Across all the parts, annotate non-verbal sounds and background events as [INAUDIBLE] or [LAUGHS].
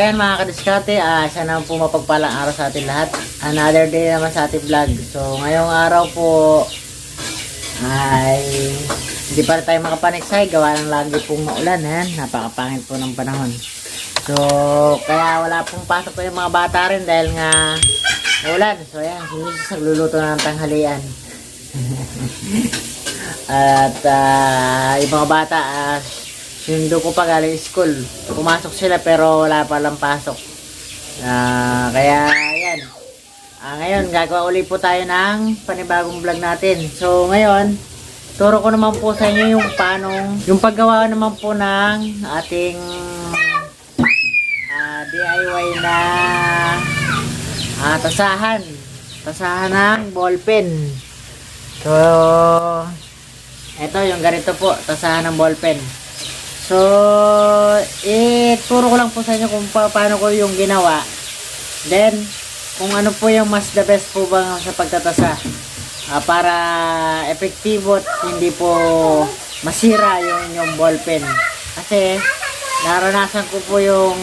ayan mga kadiskate, ah, sana po mapagpalang araw sa ating lahat. Another day naman sa ating vlog. So ngayong araw po ay hindi pa tayo makapaniksay. Gawa lang lagi pong maulan. Ayan, napakapangit po ng panahon. So kaya wala pong pasok po yung mga bata rin dahil nga maulan. So ayan, si Mrs. nagluluto na ng tanghalian. [LAUGHS] At ah, yung mga bata, ah, Sinundo ko pa galing school. Pumasok sila pero wala pa lang pasok. Ah, kaya yan. Ah, ngayon gagawa uli po tayo ng panibagong vlog natin. So ngayon, turo ko naman po sa inyo yung paano, yung paggawa naman po ng ating ah, DIY na ah, tasahan. Tasahan ng ballpen. So, eto yung ganito po, tasahan ng ballpen. So, eh, turo ko lang po sa inyo kung pa, paano ko yung ginawa. Then, kung ano po yung mas the best po ba sa pagtatasa. Ah, para epektibo at hindi po masira yung inyong ballpen. Kasi, naranasan ko po yung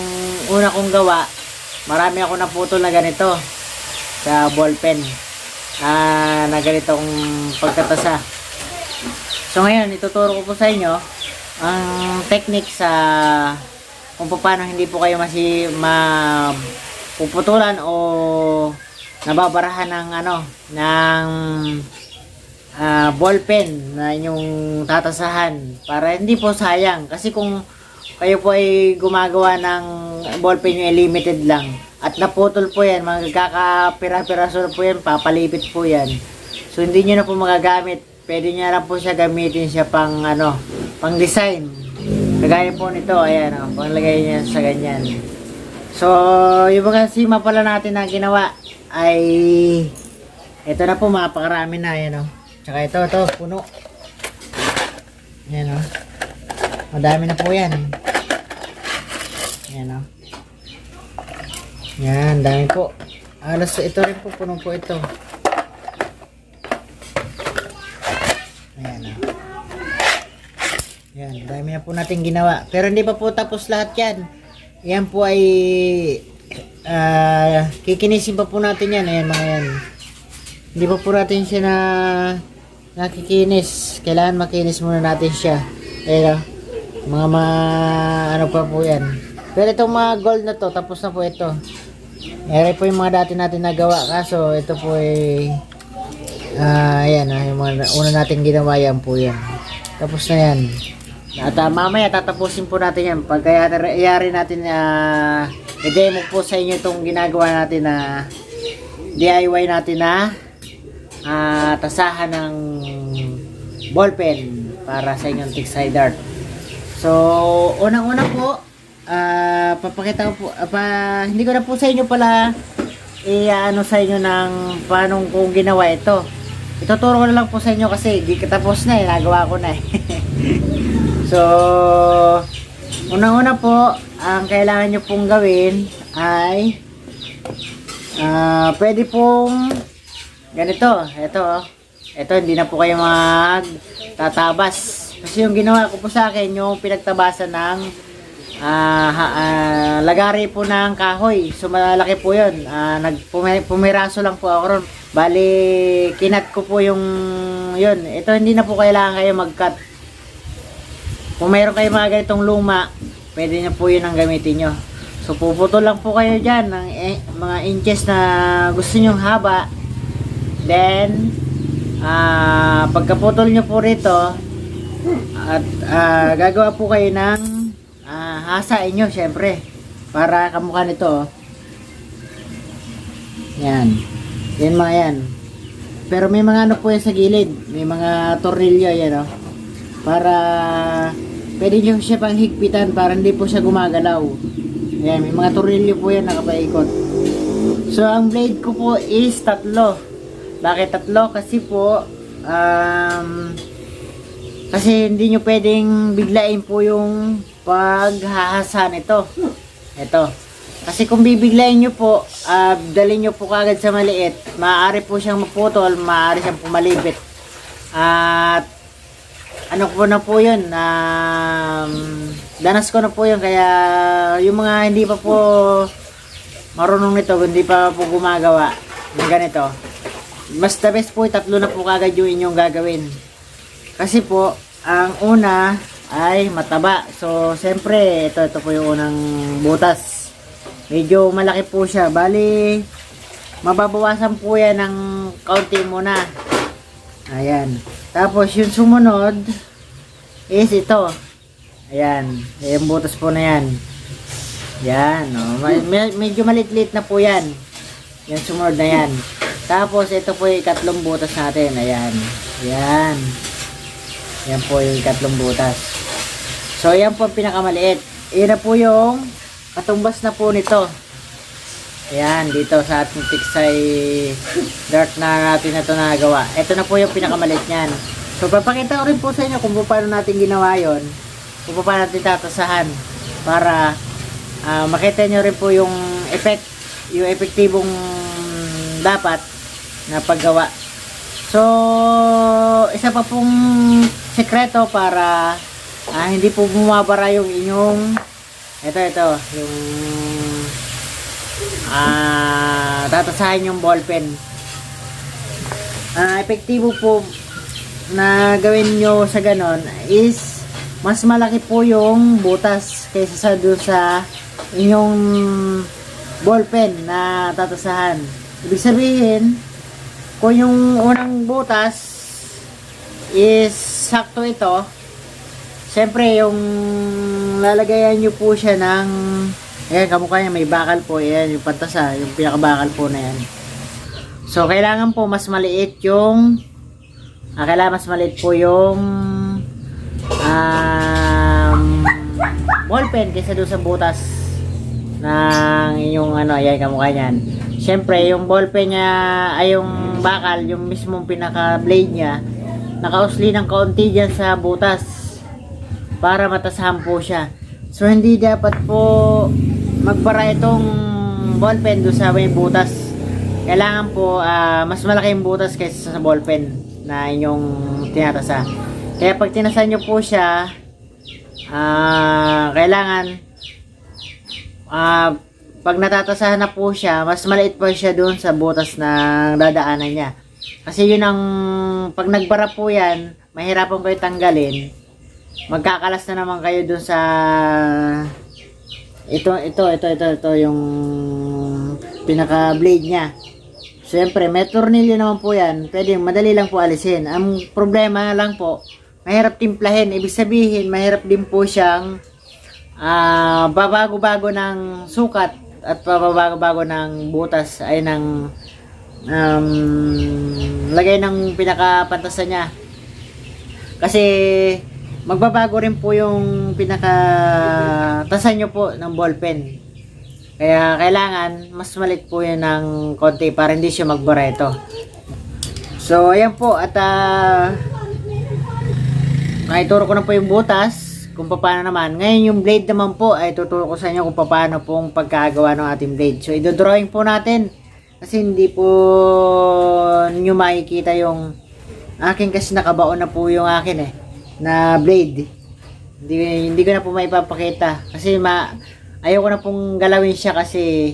una kong gawa. Marami ako naputol na ganito sa ballpen. Ah, na ganitong pagtatasa. So ngayon, ituturo ko po sa inyo ang technique sa kung paano hindi po kayo masi ma puputulan o nababarahan ng ano ng ah, ballpen na inyong tatasahan para hindi po sayang. Kasi kung kayo po ay gumagawa ng ballpen yung limited lang. At naputol po yan magkakapira-piraso po yan papalipit po yan. So hindi nyo na po magagamit. Pwede nyo lang po siya gamitin siya pang ano pang design. Kagaya po nito ayan o panglagay niya sa ganyan. So yung mga sima pala natin na ginawa ay ito na po mapakarami na ayan o tsaka ito ito puno. Ayan o madami na po yan. Ayan o yan dami po. Alas ito rin po puno po ito ayan o yan, dami na po natin ginawa. Pero hindi pa po tapos lahat yan. Yan po ay ah, kikinisin pa po natin yan. Ayan mga yan. Hindi pa po natin siya na nakikinis. Kailangan makinis muna natin siya. Ayan o. Mga ma, ano pa po yan. Pero itong mga gold na to, tapos na po ito. Ere po yung mga dati natin nagawa. Kaso ito po ay ah, ayan ah, yung mga una natin ginawa yan po yan. Tapos na yan. At ah, mamaya tatapusin po natin yan. Pag yari natin na uh, i-demo po sa inyo itong ginagawa natin na DIY natin na ah, tasahan ng ballpen para sa inyong tick-side art. So, unang-una po, ah, papakita ko po, ah, pa, hindi ko na po sa inyo pala i-ano sa inyo ng paano kung ginawa ito. Ituturo ko na lang po sa inyo kasi di katapos na eh, nagawa ko na eh. [LAUGHS] So, unang-una po, ang kailangan nyo pong gawin ay ah pwede pong ganito, ito oh. Ito, hindi na po kayo magtatabas. Kasi yung ginawa ko po sa akin, yung pinagtabasan ng ha- ah, lagari po ng kahoy. So, malaki po yun. Ah, nagpumi- pumiraso lang po ako ron. Bali, kinat ko po yung yun. Ito, hindi na po kailangan kayo mag-cut. Kung mayroon kayo mga ganitong luma, pwede nyo po yun ang gamitin nyo. So, puputol lang po kayo dyan ng eh, mga inches na gusto nyong haba. Then, ah pagkaputol nyo po rito, at ah, gagawa po kayo ng ah, hasa inyo, syempre. Para kamukha nito. Yan. Yan mga yan. Pero may mga ano po yan sa gilid. May mga tornilyo yan, oh. Para pwede nyo siya pang higpitan para hindi po siya gumagalaw. Ayan, may mga tornilyo po yan nakapaikot. So, ang blade ko po is tatlo. Bakit tatlo? Kasi po, um, kasi hindi nyo pwedeng biglain po yung paghahasa nito. Ito. Kasi kung bibiglayin nyo po, uh, dalhin nyo po kagad sa maliit, maaari po siyang maputol, maaari siyang pumalibit. At ano ko na po yun, um, danas ko na po yun, kaya yung mga hindi pa po marunong nito, hindi pa po gumagawa ng ganito, mas the best po, tatlo na po kagad yung inyong gagawin. Kasi po, ang una ay mataba. So, siyempre, ito, ito po yung unang butas. Medyo malaki po siya. Bali, mababawasan po yan ng kaunti muna. Ayan. Tapos, yung sumunod is ito. Ayan. Yung butas po na yan. Yan. Oh. Ma- me- medyo malit-lit na po yan. Yan sumunod na yan. Tapos, ito po yung ikatlong butas natin. Ayan. Yan. Yan po yung ikatlong butas. So, yan po ang pinakamaliit. Yan na po yung katumbas na po nito. Ayan, dito sa ating tiksay dart na natin na ito nagawa. Ito na po yung pinakamaliit niyan. So, papakita ko rin po sa inyo kung paano natin ginawa yon kung paano natin tatasahan para ah, makita nyo rin po yung effect, yung epektibong dapat na paggawa. So, isa pa pong sekreto para ah, hindi po bumabara yung inyong ito, ito, yung ah, tatasahin yung ballpen. Ah, epektibo po na gawin nyo sa ganon is mas malaki po yung butas kaysa sa doon sa inyong ballpen na tatasahan. Ibig sabihin, kung yung unang butas is sakto ito, syempre yung lalagayan nyo po siya ng ayan, kamukha niya may bakal po, ayan, yung pantasa, yung pinakabakal po na yan. So, kailangan po mas maliit yung ah, kailangan mas maliit po yung um, ballpen kaysa doon sa butas ng inyong ano, ayan, kamukha niyan. Siyempre, yung ballpen niya, ay yung bakal, yung mismong pinaka-blade niya, nakausli ng kaunti dyan sa butas para matasahan po siya. So, hindi dapat po magbara itong ballpen doon sa may butas. Kailangan po, ah, mas malaki yung butas kaysa sa ballpen na inyong tinatasa. Kaya pag tinasa nyo po siya, ah, kailangan ah, pag natatasahan na po siya, mas maliit pa siya doon sa butas na dadaanan niya. Kasi yun ang, pag nagbara po yan, mahirapan kayo tanggalin. Magkakalas na naman kayo doon sa, ito, ito, ito, ito, ito, yung pinaka blade niya. Siyempre, may tornilyo naman po yan. Pwede, madali lang po alisin. Ang problema lang po, mahirap timplahin. Ibig sabihin, mahirap din po siyang ah babago-bago ng sukat at babago-bago ng butas ay ng um, lagay ng pinakapantasa niya. Kasi magbabago rin po yung pinaka tasa nyo po ng ballpen. Kaya kailangan mas malit po yun ng konti para hindi siya magbara ito. So ayan po at uh, naituro ko na po yung butas kung paano naman. Ngayon yung blade naman po ay tuturo ko sa inyo kung paano pong pagkagawa ng ating blade. So idodrawing po natin kasi hindi po nyo makikita yung akin kasi nakabaon na po yung akin eh na blade. Hindi, hindi ko na po maipapakita kasi ma ayoko na pong galawin siya kasi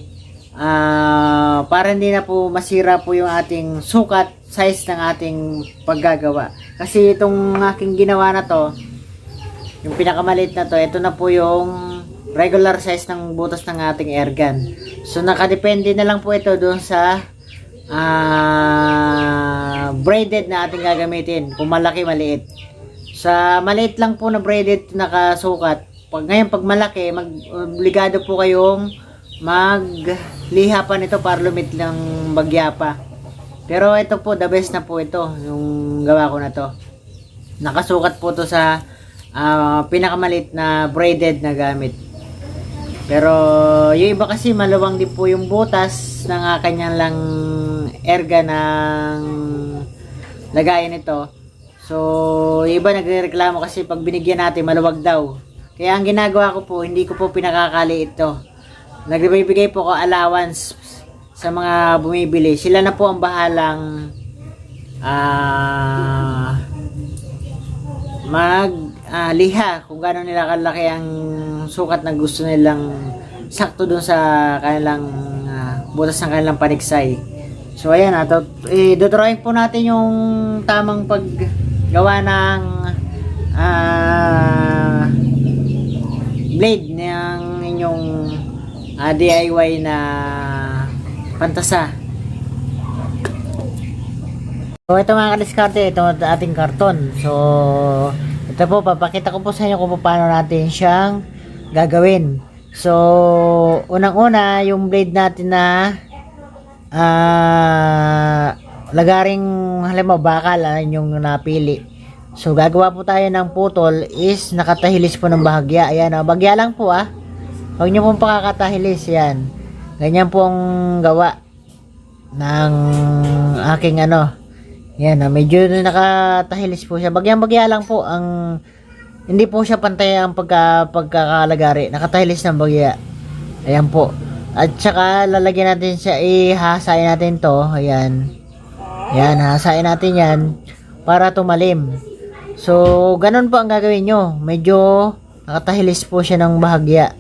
ah para hindi na po masira po yung ating sukat size ng ating paggagawa. Kasi itong aking ginawa na to, yung pinakamaliit na to, ito na po yung regular size ng butas ng ating air gun. So nakadepende na lang po ito doon sa ah braided na ating gagamitin. Kung malaki, maliit. Sa maliit lang po na braided nakasukat, pag ngayon pag malaki, mag obligado po kayong magliha pa nito para lumit lang bagya pa. Pero ito po, the best na po ito, yung gawa ko na to. Nakasukat po to sa ah, pinakamalit na braided na gamit. Pero yung iba kasi maluwang din po yung butas ng ah, kanyang lang erga ng lagayan nito. So, iba nagrereklamo kasi pag binigyan natin maluwag daw. Kaya ang ginagawa ko po, hindi ko po pinakakali ito. Nagbibigay po ko allowance sa mga bumibili. Sila na po ang bahalang ah mag ah, liha kung gaano nila kalaki ang sukat na gusto nilang sakto dun sa kanilang ah, butas ng kanilang paniksay. So ayan, ato, eh, dodrawing po natin yung tamang paggawa ng ah, blade ng inyong ah, DIY na pantasa. So ito mga kadiskarte, ito ating karton. So ito po, papakita ko po sa inyo kung paano natin siyang gagawin. So unang-una, yung blade natin na ah lagaring halimbawa bakal ah, yung napili. So gagawa po tayo ng putol is nakatahilis po ng bahagya. Ayan, oh, bagya lang po ah. Huwag niyo pong pakakatahilis yan. Ganyan po ang gawa ng aking ano. Yan, ah, medyo nakatahilis po siya. Bagyang-bagya lang po ang hindi po siya pantay ang pagka, pagkakalagari. Nakatahilis ng bagya. Ayan po. At saka lalagyan natin siya, ihahasain natin to. Ayan. Ayan, hahasain natin yan para tumalim. So, ganun po ang gagawin nyo. Medyo nakatahilis po siya ng bahagya.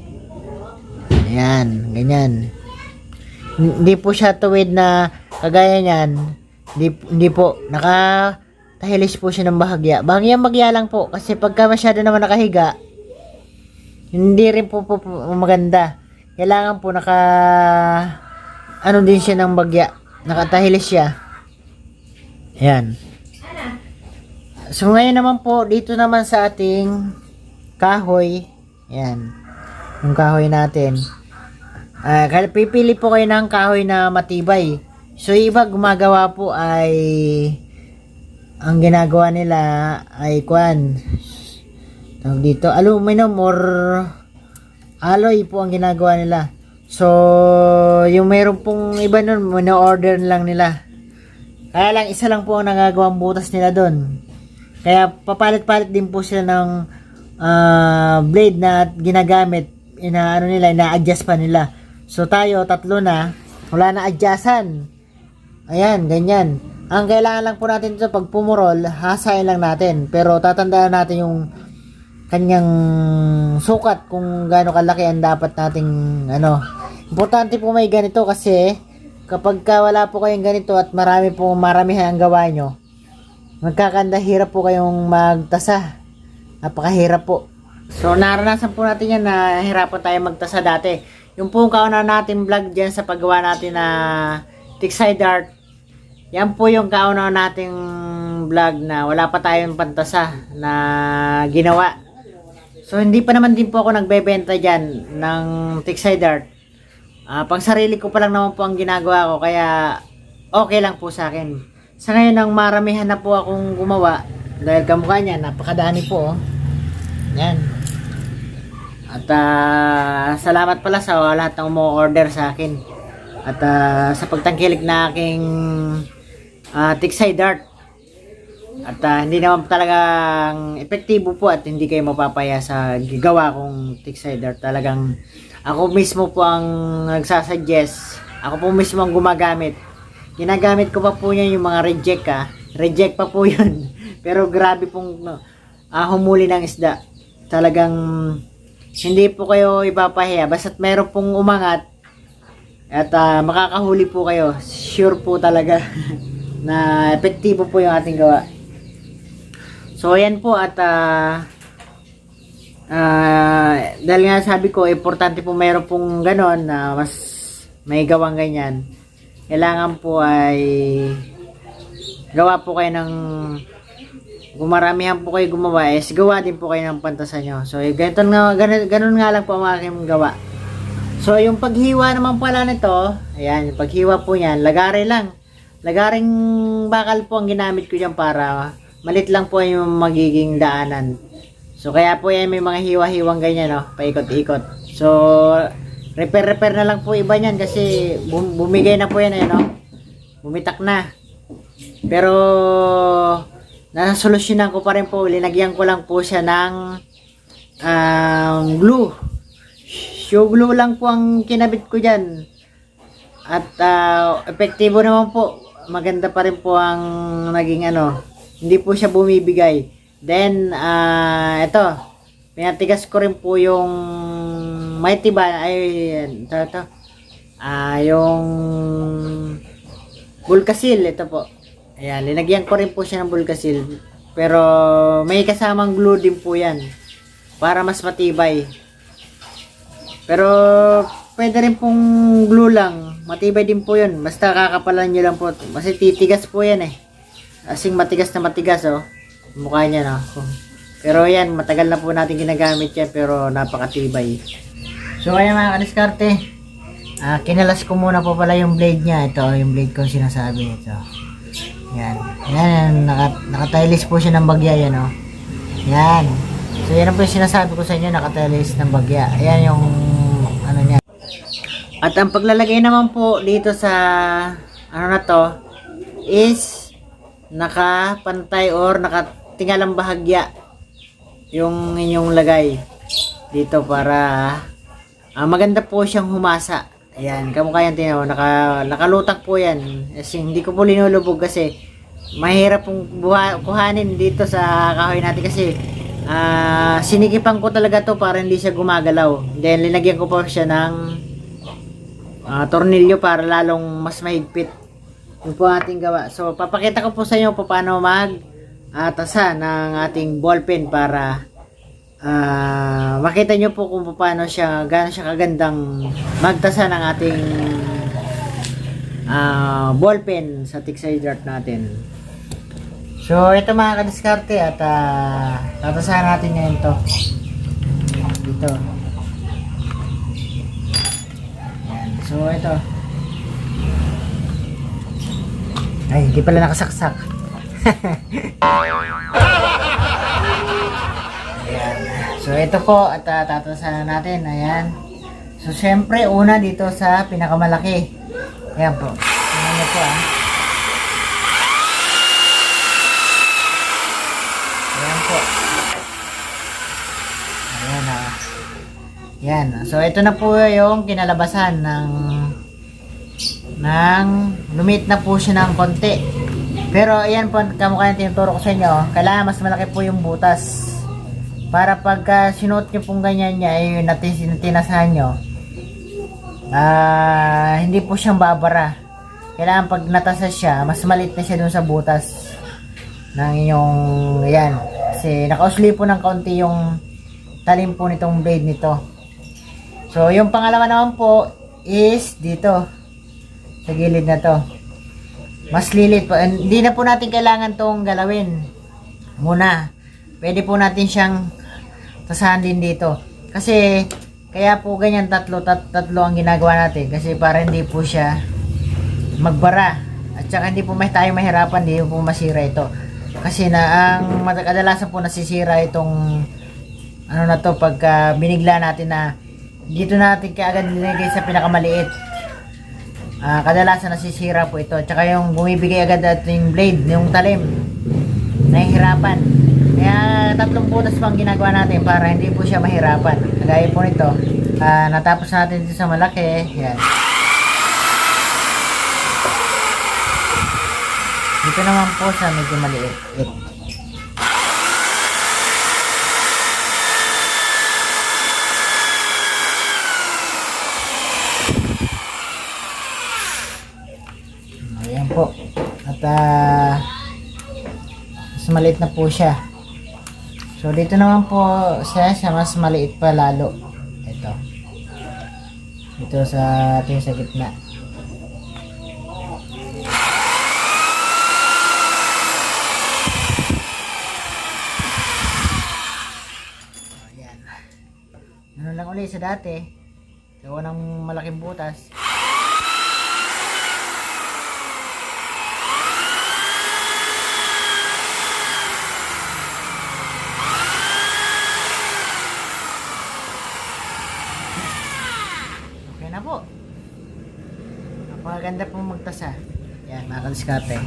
Ayan, ganyan. Hindi po siya tuwid na kagaya niyan. Hindi, hindi po. Nakatahilis po siya ng bahagya. Bahagya bagya lang po. Kasi pagka masyado naman nakahiga, hindi rin po, po, po maganda. Kailangan po naka ano din siya ng bagya. Nakatahilis siya. Ayan. So ngayon naman po, dito naman sa ating kahoy. Ayan. Yung kahoy natin. Kaya pipili po kayo ng kahoy na matibay. So yung iba gumagawa po ay ang ginagawa nila ay kwan. Tawag dito, aluminum or alloy po ang ginagawa nila. So, yung mayroon pong iba nun, mino-order lang nila. Kaya lang, isa lang po ang nagagawang butas nila doon. Kaya papalit-palit din po sila ng ah, blade na ginagamit. Ina, ano nila, ina-adjust pa nila. So tayo, tatlo na, wala na adjustan. Ayan, ganyan. Ang kailangan lang po natin ito, pag pumurol, hasain lang natin. Pero tatandaan natin yung kanyang sukat kung gaano kalaki ang dapat nating ano. Importante po may ganito kasi kapag ka wala po kayong ganito at marami po maramihan ang gawa nyo, magkakanda hirap po kayong magtasa. Napakahirap po. So naranasan po natin yan na hirapan tayo magtasa dati. Yung po kauna natin vlog dyan sa paggawa natin na Tickside Art. Yan po yung kauna nating vlog na wala pa tayong pantasa na ginawa. So hindi pa naman din po ako nagbebenta dyan ng Tickside Art. Ah, pang sarili ko pa lang naman po ang ginagawa ko kaya okay lang po sa akin. Sa ngayon ang maramihan na po akong gumawa dahil kamukha niya napakadami po oh. Yan. At ah, salamat pala sa lahat ng umu-order sa akin. At ah, sa pagtangkilik na aking uh, Tickside Art. At ah, hindi naman talagang epektibo po at hindi kayo mapapaya sa gigawa kong Art. Talagang ako mismo po ang nagsasuggest. Ako po mismo ang gumagamit. Ginagamit ko pa po niya yung mga reject ah. Reject pa po [LAUGHS] yun. Pero grabe pong ah, humuli ng isda. Talagang hindi po kayo ipapahiya. Basta't meron pong umangat at ah, makakahuli po kayo. Sure po talaga [LAUGHS] na epektibo po yung ating gawa. So, ayan po at ah, ah, dahil nga sabi ko, importante po mayroon pong ganon na mas may gawang ganyan. Kailangan po ay gawa po kayo ng kung maramihan po kayo gumawa, is gawa din po kayo ng pantasan nyo. So, ganito nga, ganun, ganun nga lang po ang aking gawa. So, yung paghiwa naman pala nito, ayan, paghiwa po niyan, lagari lang. Lagaring bakal po ang ginamit ko dyan para malit lang po yung magiging daanan. So, kaya po yan may mga hiwa-hiwang ganyan, no? Paikot-ikot. So, repair-repair na lang po iba niyan kasi bum- bumigay na po yan, eh, no? Bumitak na. Pero, nasolusyonan ko pa rin po. Linagyan ko lang po siya ng um, glue. Show glue lang po ang kinabit ko dyan. At ah, epektibo naman po. Maganda pa rin po ang naging ano. Hindi po siya bumibigay. Then, ah, ito, pinatigas ko rin po yung may tiba, ay, ito, ito, ah, yung bulkasil, ito po. Ayan, linagyan ko rin po siya ng bulkasil. Pero, may kasamang glue din po yan. Para mas matibay. Pero, pwede rin pong glue lang. Matibay din po yun. Basta kakapalan nyo lang po. Kasi titigas po yan eh. Asing matigas na matigas oh. Mukha niya no. Pero yan, matagal na po natin ginagamit yan pero napakatibay. So ayan mga kadiskarte. Ah, kinalas ko muna po pala yung blade niya. Ito, yung blade ko sinasabi ito. Yan. Yan, naka, nakatiles po siya ng bagya yan oh. Yan. So yan po yung sinasabi ko sa inyo, nakatiles ng bagya. Ayan yung ano niya. At ang paglalagay naman po dito sa ano na to is nakapantay or nakatingalang bahagya yung inyong lagay dito para ah, maganda po siyang humasa. Ayan, kamukha yan tinaw, naka, nakalutang po yan. Kasi hindi ko po linulubog kasi mahirap pong buha, kuhanin dito sa kahoy natin kasi ah sinikipan ko talaga to para hindi siya gumagalaw. Then linagyan ko po siya ng ah, tornilyo para lalong mas mahigpit. Yun po ating gawa. So, papakita ko po sa inyo po paano mag ah, tasa ng ating ballpen para ah, makita nyo po kung paano siya, gaano siya kagandang magtasa ng ating ah, ballpen sa Tixay Dart natin. So, ito mga kadiskarte at uh, tatasahan natin ngayon to. Dito. Yan. So, ito. Ay, hindi pala nakasaksak. Ayan. So, ito po, at uh, tatasahan natin. Ayan. So, syempre, una dito sa pinakamalaki. Ayan po. Niyo po, ah. Ayan po. Ayan, ah. Yan. So, ito na po yung kinalabasan ng ng lumit na po siya ng konti. Pero ayan po, kamukha yung tinuturo ko sa inyo, kailangan mas malaki po yung butas. Para pagka sinuot nyo pong ganyan niya, ay natin tinasahan nyo, ah hindi po siyang babara. Kailangan pag natasa siya, mas malit na siya dun sa butas ng inyong, ayan. Kasi nakausli po ng kaunti yung talim po nitong blade nito. So, yung pangalawa naman po is dito sa gilid na to. Mas lilit po. Hindi na po natin kailangan tong galawin. Muna. Pwede po natin siyang tasahan din dito. Kasi, kaya po ganyan tatlo, tat, tatlo ang ginagawa natin. Kasi para hindi po siya magbara. At saka hindi po may tayo mahirapan, hindi po masira ito. Kasi na, ang kadalasan po nasisira itong ano na to pagka binigla natin na dito natin kaagad nilagay sa pinakamaliit. Ah, kadalasan nasisira po ito. Tsaka yung bumibigay agad ating blade, yung talim, nahihirapan. Kaya tatlong butas po ang ginagawa natin para hindi po siya mahirapan. Kagaya po nito, ah, natapos natin dito sa malaki. Yan. Dito naman po sa medyo maliit. It. Ayan po. Ah, mas maliit na po siya. So dito naman po siya, siya mas maliit pa lalo. Ito. Ito sa ating sa gitna. Ano lang ulit sa dati. Gawa ng malaking butas. Okay na po. Magtasa. Yan, mga kadiskarte.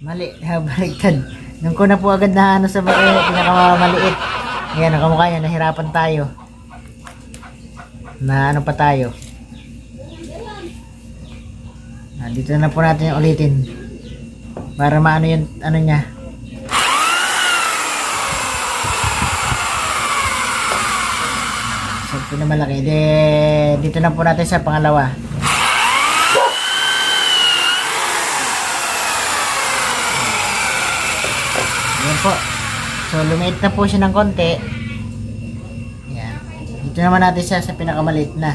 Mali, baliktad. Nung ko na po agad na ano sa mga pinakamaliit. Ayan, ang kamukha niya, nahirapan tayo. na ano pa tayo. Ah, dito na po natin ulitin. Para maano yung ano niya. So, ito na malaki. De, dito na po natin sa pangalawa. Yan po. So, lumiit na po siya ng konti. Yan. Dito naman natin siya sa pinakamaliit na.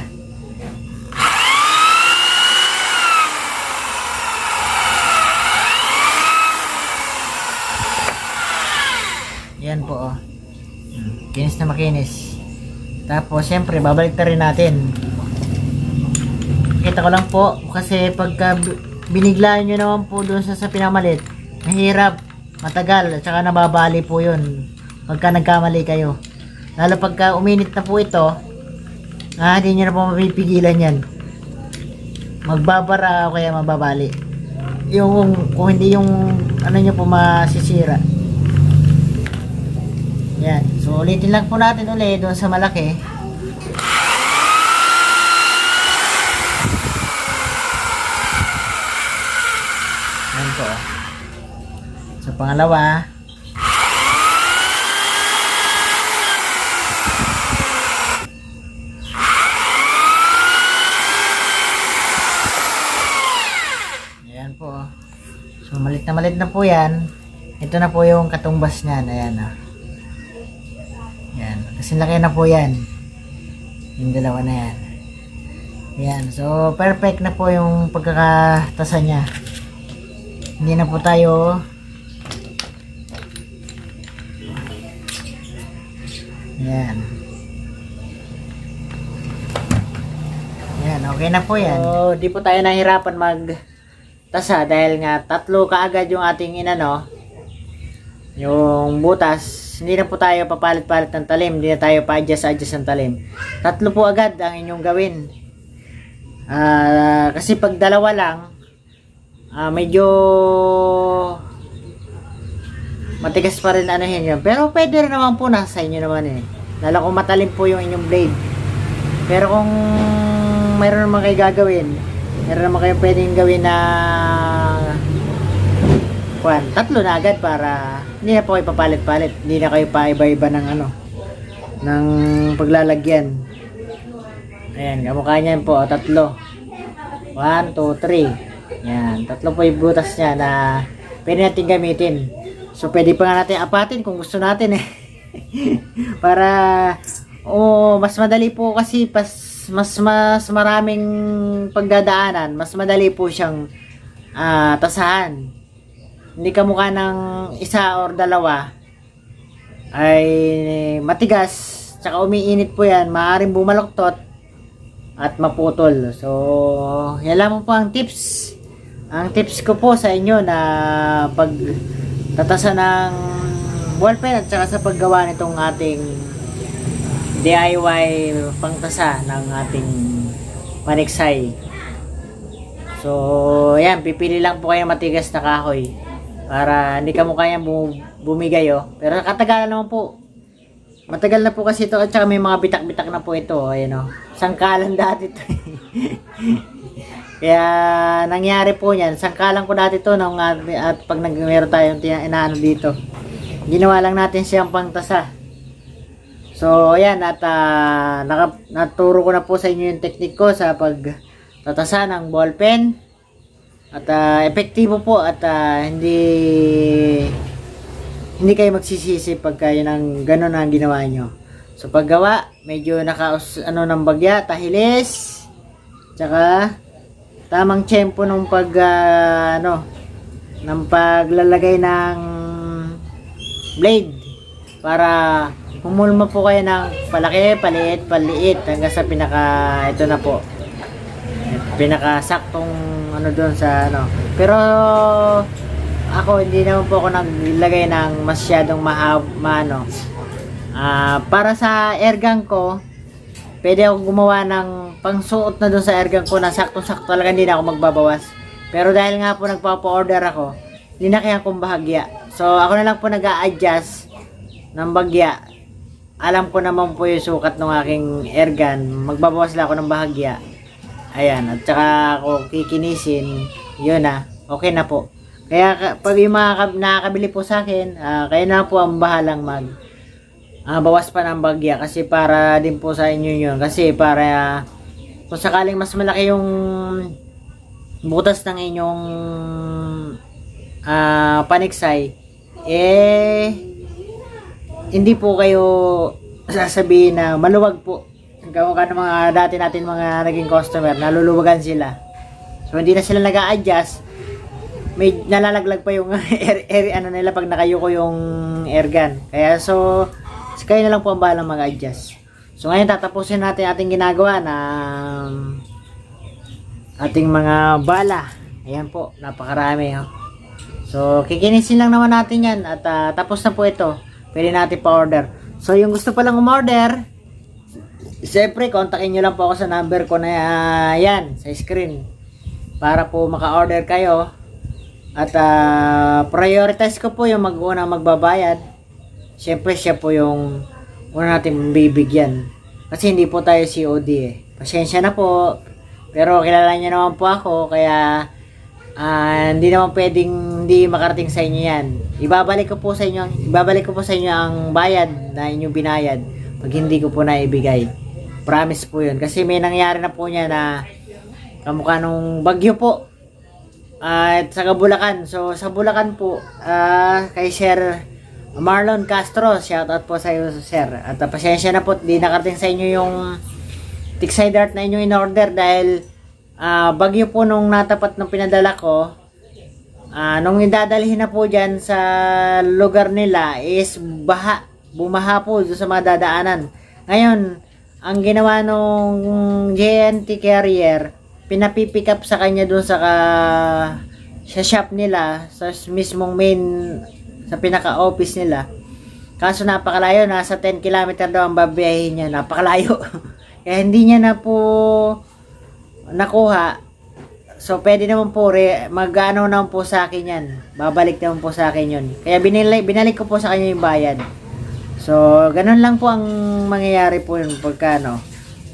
Yan po, oh. Hmm, Kinis na makinis. Tapos, syempre, babalik na rin natin. Kita ko lang po, kasi pagka bi- biniglaan nyo naman po doon sa, sa pinamalit, mahirap, matagal, at saka nababali po yun pagka nagkamali kayo. Lalo pagka uminit na po ito, ah, hindi nyo na po mapipigilan yan. Magbabara o kaya mababali. Yung, kung hindi yung, ano nyo po masisira. Yan. So, ulitin lang po natin ulit doon sa malaki. Yan po. Sa pangalawa. Ayan po. So, malit na malit na po yan. Ito na po yung katumbas niyan. Ayan ah. Kasi laki na po yan. Yung dalawa na yan. Yan. So, perfect na po yung pagkakatasa niya. Hindi na po tayo Yan. Yan, okay na po yan. So, di po tayo nahirapan mag tasa dahil nga tatlo kaagad yung ating inano yung butas, hindi na po tayo papalit-palit ng talim, hindi na tayo pa-adjust-adjust ng talim. Tatlo po agad ang inyong gawin. Ah, kasi pag dalawa lang, ah, medyo matigas pa rin ano yun. Pero pwede rin naman po nasa inyo naman eh. Lalo kung matalim po yung inyong blade. Pero kung mayroon naman kayo gagawin, meron naman kayo pwedeng gawin na Kwan, tatlo na agad para hindi na po kayo papalit-palit. Hindi na kayo paiba-iba ng ano, ng paglalagyan. Ayan, kamukha niyan po, tatlo. 1, 2, 3. Yan, tatlo po yung butas niya na pwede natin gamitin. So, pwede pa nga natin apatin kung gusto natin eh. [LAUGHS] para, oh, mas madali po kasi pas, mas mas maraming pagdadaanan, mas madali po siyang ah, tasahan hindi ka mukha ng isa or dalawa. Ay matigas. Tsaka umiinit po yan. Maaaring bumaloktot at maputol. So yan lang po ang tips. Ang tips ko po sa inyo na pag tatasa ng ballpen at saka sa paggawa nitong ating DIY pangtasa ng ating paniksay. So yan pipili lang po kayo matigas na kahoy para hindi ka mo kayang bu- bumigay oh. Pero katagalan naman po. Matagal na po kasi ito at saka may mga bitak-bitak na po ito. Ayan oh. Sangkalan [LAUGHS] dati ito. [LAUGHS] Kaya nangyari po niyan. Sangkalan ko dati ito nung, at, at pag nag meron tayong inaano dito. Ginawa lang natin siyang pangtasa. So, ayan, at ah, naka, naturo ko na po sa inyo yung technique ko sa pagtatasa ng ballpen. At ah, epektibo po at ah, hindi hindi kayo magsisisi pagka yun ang ganun ang ginawa nyo. So paggawa, medyo naka ano ng bagya, tahilis. Tsaka tamang tiyempo nung pag ah, ano ng paglalagay ng blade para humulma po kayo ng palaki, paliit, paliit hanggang sa pinaka ito na po pinakasaktong ano doon sa ano. Pero ako hindi naman po ako naglagay ng masyadong mahab maano. Ah, para sa airgun ko, pwede ako gumawa ng pangsuot na doon sa airgun ko na saktong-sakto talaga hindi na ako magbabawas. Pero dahil nga po nagpapa-order ako, hindi na kaya akong bahagya. So ako na lang po nag-a-adjust ng bagya alam ko naman po yung sukat ng aking airgun, magbabawas lang ako ng bahagya. Ayan, at saka ako kikinisin, yun na, okay na po. Kaya ka- pag yung mga kab- nakakabili po sa akin, ah, kayo na po ang bahalang mag ah, bawas pa ng bagya kasi para din po sa inyo yun. Kasi para ah, kung sakaling mas malaki yung butas ng inyong ah, paniksay, eh, hindi po kayo sasabihin na maluwag po. Kamukha ng mga dati natin mga naging customer, naluluwagan sila. So, hindi na sila nag adjust may nalalaglag pa yung [LAUGHS] air, air ano nila pag nakayuko yung airgun. Kaya so, kayo na lang po ang bahalang mag-adjust. So ngayon tatapusin natin ating ginagawa na ating mga bala. Ayan po, napakarami. Oh. So, kikinisin lang naman natin yan at ah, tapos na po ito. Pwede natin pa-order. So, yung gusto palang umorder, siyempre, kontakin nyo lang po ako sa number ko na ah, yan, sa screen. Para po maka-order kayo. At ah, prioritize ko po yung mag-una magbabayad. Siyempre, siya po yung una natin bibigyan. Kasi hindi po tayo COD eh. Pasensya na po. Pero kilala niyo naman po ako, kaya ah, hindi naman pwedeng hindi makarating sa inyo yan. Ibabalik ko po sa inyo, ibabalik ko po sa inyo ang bayad na inyong binayad pag hindi ko po na ibigay. Promise po yun. Kasi may nangyari na po niya na kamukha nung bagyo po. At sa Bulacan. So sa Bulacan po, ah, kay Sir Marlon Castro, shoutout po sa iyo sir. At ah, pasensya na po, di nakarating sa inyo yung Tiksay Dart na inyong in-order dahil ah, bagyo po nung natapat ng pinadala ko. Ah, nung idadalhin na po dyan sa lugar nila is baha, bumaha po sa mga dadaanan. Ngayon, ang ginawa nung JNT carrier, pinapipick up sa kanya doon sa ka, sa shop nila, sa mismong main, sa pinaka-office nila. Kaso napakalayo, nasa 10 kilometer daw ang babiyahin niya, napakalayo. [LAUGHS] Kaya hindi niya na po nakuha. So, pwede naman po, re, mag-ano naman po sa akin yan. Babalik naman po sa akin yun. Kaya binili, binalik ko po sa kanya yung bayad. So, ganun lang po ang mangyayari po yun pagka ano.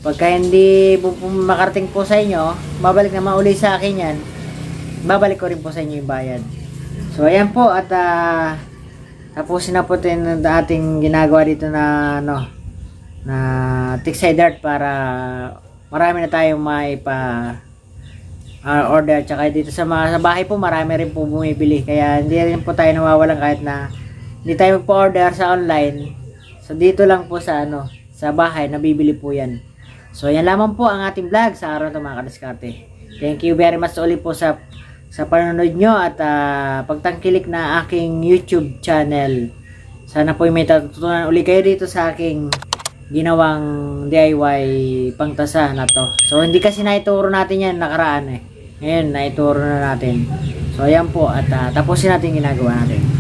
Pagka hindi makarating po sa inyo, babalik naman uli sa akin yan. Babalik ko rin po sa inyo yung bayad. So, ayan po at ah, tapusin na po din ang ating ginagawa dito na ano na Tiksay Dart para marami na tayong maipa ah, order tsaka dito sa mga sa bahay po marami rin po bumibili kaya hindi rin po tayo nawawalan kahit na hindi tayo magpo-order sa online so dito lang po sa ano sa bahay nabibili po yan so yan lamang po ang ating vlog sa araw ito mga kadiskarte thank you very much ulit po sa sa panonood nyo at ah, pagtangkilik na aking YouTube channel sana po may natutunan uli kayo dito sa aking ginawang DIY pangtasa na to. So, hindi kasi naituro natin yan nakaraan eh. Ngayon, naituro na natin. So, ayan po. At ah, tapusin natin ginagawa natin.